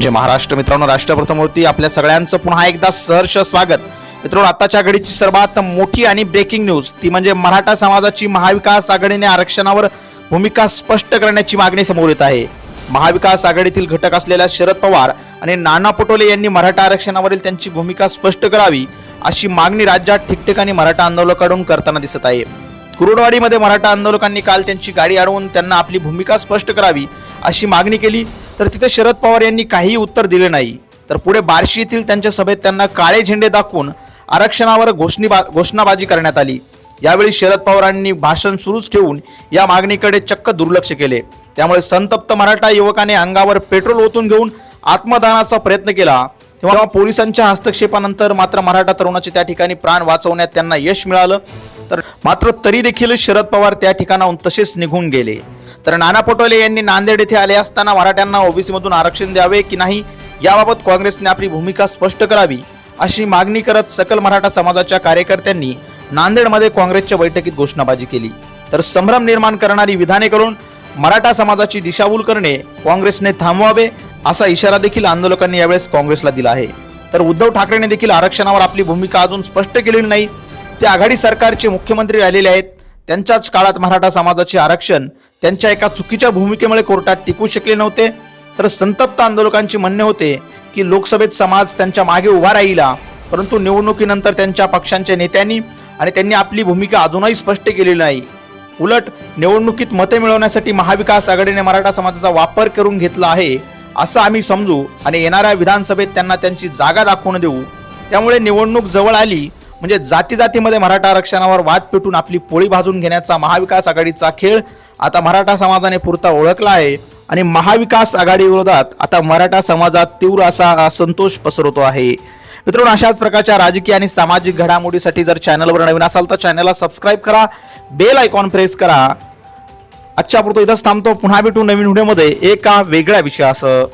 जे महाराष्ट्र मित्रांनो राष्ट्रप्रथमवरती आपल्या सगळ्यांचं पुन्हा एकदा सहर्ष स्वागत. मित्रांनो आताच्या घडीची सर्वात मोठी आणि ब्रेकिंग न्यूज ती म्हणजे मराठा समाजाची महाविकास आघाडीने आरक्षणावर भूमिका स्पष्ट करण्याची मागणी समोर येत आहे. महाविकास आघाडीतील घटक असलेल्या शरद पवार आणि नाना पटोले यांनी मराठा आरक्षणावरील त्यांची भूमिका स्पष्ट करावी अशी मागणी राज्यात ठिकठिकाणी मराठा आंदोलकांकडून करताना दिसत आहे. कुरुडवाडीमध्ये मराठा आंदोलकांनी काल त्यांची गाडी अडवून त्यांना आपली भूमिका स्पष्ट करावी अशी मागणी केली. तर तिथे शरद पवार यांनी काहीही उत्तर दिले नाही. तर पुढे बार्शी येथील त्यांच्या सभेत त्यांना काळे झेंडे दाखवून आरक्षणावर घोषणीबा घोषणाबाजी करण्यात आली. यावेळी शरद पवारांनी भाषण सुरूच ठेवून या मागणीकडे चक्क दुर्लक्ष केले. त्यामुळे संतप्त मराठा युवकाने अंगावर पेट्रोल ओतून घेऊन आत्मदानाचा प्रयत्न केला. तेव्हा पोलिसांच्या हस्तक्षेपानंतर मात्र मराठा तरुणाचे त्या ठिकाणी प्राण वाचवण्यात त्यांना यश मिळालं. तर मात्र तरी देखील शरद पवार त्या ठिकाणाहून तसेच निघून गेले. तर नाना पटोले यांनी नांदेड येथे आले असताना मराठ्यांना ओबीसी मधून आरक्षण द्यावे की नाही याबाबत काँग्रेसने आपली भूमिका स्पष्ट करावी अशी मागणी करत सकल मराठा समाजाच्या कार्यकर्त्यांनी नांदेडमध्ये काँग्रेसच्या बैठकीत घोषणाबाजी केली. तर संभ्रम निर्माण करणारी विधाने करून मराठा समाजाची दिशाभूल करणे काँग्रेसने थांबवावे असा इशारा देखील आंदोलकांनी यावेळेस काँग्रेसला दिला आहे. तर उद्धव ठाकरेने देखील आरक्षणावर आपली भूमिका अजून स्पष्ट केलेली नाही. ते आघाडी सरकारचे मुख्यमंत्री राहिलेले आहेत. त्यांच्याच काळात मराठा समाजाचे आरक्षण त्यांच्या एका चुकीच्या भूमिकेमुळे कोर्टात टिकू शकले नव्हते. तर संतप्त आंदोलकांचे म्हणणे होते की लोकसभेत समाज त्यांच्या मागे उभा राहिला परंतु निवडणुकीनंतर त्यांच्या पक्षांच्या नेत्यांनी आणि त्यांनी आपली भूमिका अजूनही स्पष्ट केलेली नाही. उलट निवडणुकीत मते मिळवण्यासाठी महाविकास आघाडीने मराठा समाजाचा वापर करून घेतला आहे असं आम्ही समजू आणि येणाऱ्या विधानसभेत त्यांना त्यांची जागा दाखवून देऊ. त्यामुळे निवडणूक जवळ आली म्हणजे जाती जातीमध्ये मराठा आरक्षणावर वाद पेटून आपली पोळी भाजून घेण्याचा महाविकास आघाडीचा खेळ आता मराठा समाजाने पुरता ओळखला आहे. आणि महाविकास आघाडी विरोधात आता मराठा समाजात तीव्र असा असंतोष पसरवतो आहे. मित्रांनो अशाच प्रकारच्या राजकीय आणि सामाजिक घडामोडीसाठी जर चॅनलवर नवीन असाल तर चॅनलला सबस्क्राईब करा. बेल आयकॉन प्रेस करा. आजच्या पुरतो इथंच थांबतो. पुन्हा भेटू नवीन व्हिडिओमध्ये एका वेगळ्या विषयासह.